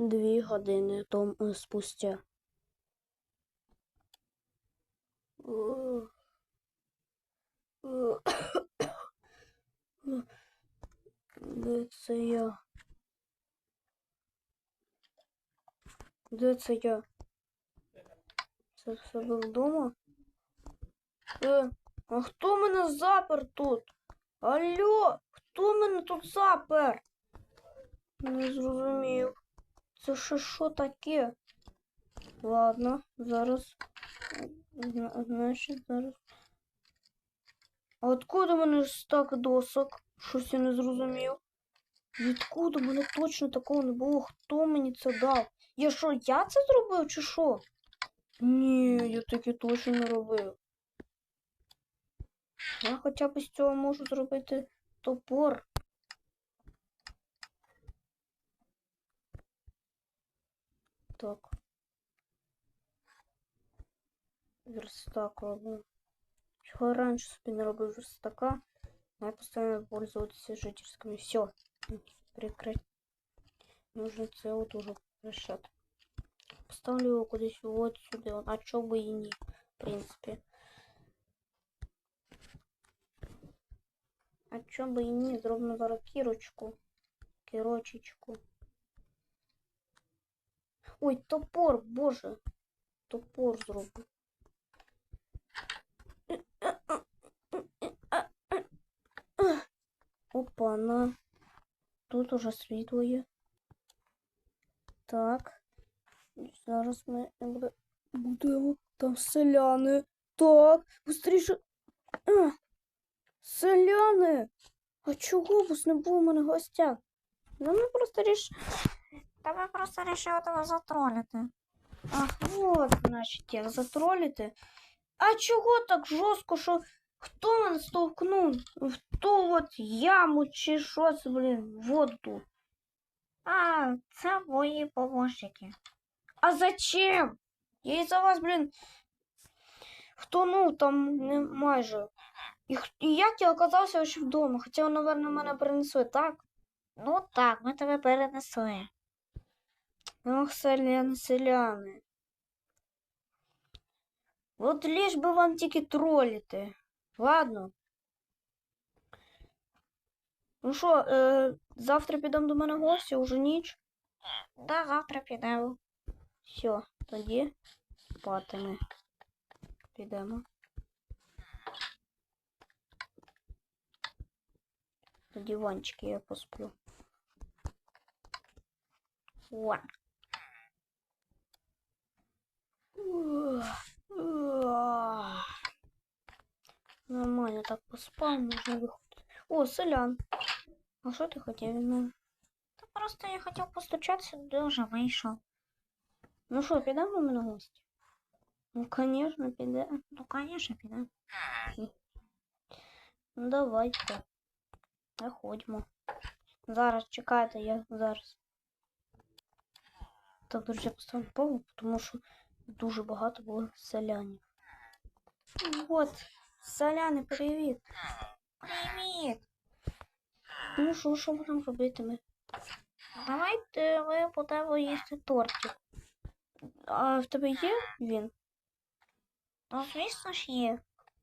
Дві години тому спустя. Де це я? Де це я? Це в себе вдома? Е, а хто мене запер тут? Алло, хто мене тут запер? Не зрозумів. Це ще що таке? Ладно, зараз. Значить, зараз. А откуда мене ж так досок? Щось я не зрозумів. Відкуда мене точно такого не було? Хто мені це дав? Я що, я це зробив чи що? Ні, я таке точно не робив. Я хоча б з цього можу зробити топор. Так. Верстак робив. Чего я раньше себе не робив верстака, а я постоянно пользоваться жительскими. Все, прекратить. Нужно це от уже решать Поставлю його кудись от сюди. А чого би і ні, в принципі. А чого би і ні, зробимо зараз кірочку. Кірочечку. Ой, топор, боже. Топор зроблю. Опа, на. Тут уже світло є. Так. Зараз ми буде- будемо. Там селяни. Так, быстріше. Селяни! А чого вас не було в мене в гостях? Ну, ми просто ріш... Та ми просто вирішили тебе затролити. Ах, вот, значить, як затролити. А чого так жорстко, що хто мене стовкнув в ту от яму чи що це, блін, воду? А, це мої помощники. А зачем? Я із-за вас, блін, втонув там не майже. І, і як я оказався ще вдома? Хоча, напевно, мене принесли, так? Ну так, ми тебе перенесли. Ох, селяни, селяни. От ліж би вам тільки троліти. Ладно. Ну що, е, завтра підемо до мене в гості, уже ніч. Да, завтра підемо. Все, тоді спати ми. Підемо. На диванчики я посплю. О. Нормально так поспав, можна виходити. О, селян. А що ти хотів від мене? Та просто я хотів постучатися, де вже вийшов. Ну що, підемо мене в гості? Ну, звісно, підемо. Ну, звісно, підемо. Ну, давайте. Заходьмо. Зараз чекайте, я зараз. Так, друзі, поставлю паузу, тому що дуже багато було селянів. От, селяни, привіт. Привіт! Ну що, що будемо робити ми? Давайте ми будемо їсти тортик. А в тебе є він? Ну, звісно ж є.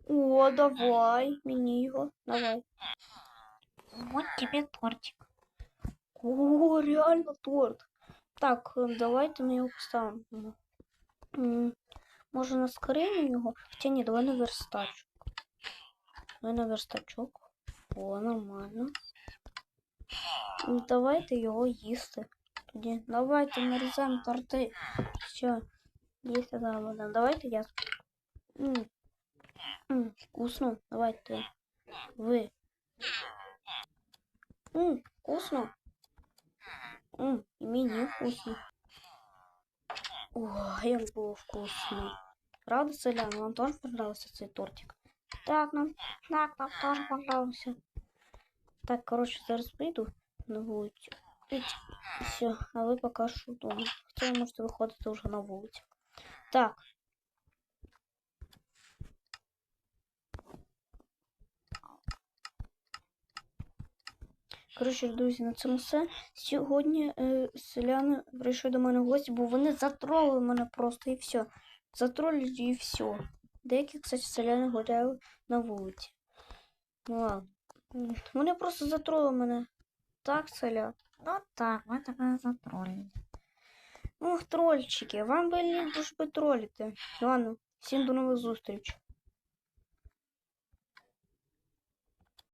О, давай, мені його. Давай. Вот тебе тортик. О, реально торт. Так, давайте ми його поставимо. Може на скриню його? Хоча ні, давай на верстачок. Давай на верстачок. О, нормально. Давайте його їсти. Тоді давайте нарізаємо торти. Все, їсти зараз будемо. Давайте я. М, м, Вкусно. Давайте. Ви. М, Вкусно. М, і мені вкусно. О, як було вкусно. Правда, селяни, вам теж понравився цей тортик? Так, нам, Так, нам теж понравився. так, коротше, зараз прийду на вулицю. Все, а ви поки що вдома. Хоча ви можете виходити вже на вулицю. Так. Коротше, друзі, на цьому все. Сьогодні е, селяни прийшли до мене в гості, бо вони затролили мене просто і все. Затролили і все. Деякі, кстати, селяни гуляли на вулиці. Ну ладно. Вони просто затролили мене. Так, селян? Ну так, ми тебе затролили. Ух, трольчики, вам би лі- ж би тролити. Ладно, всім до нових зустріч.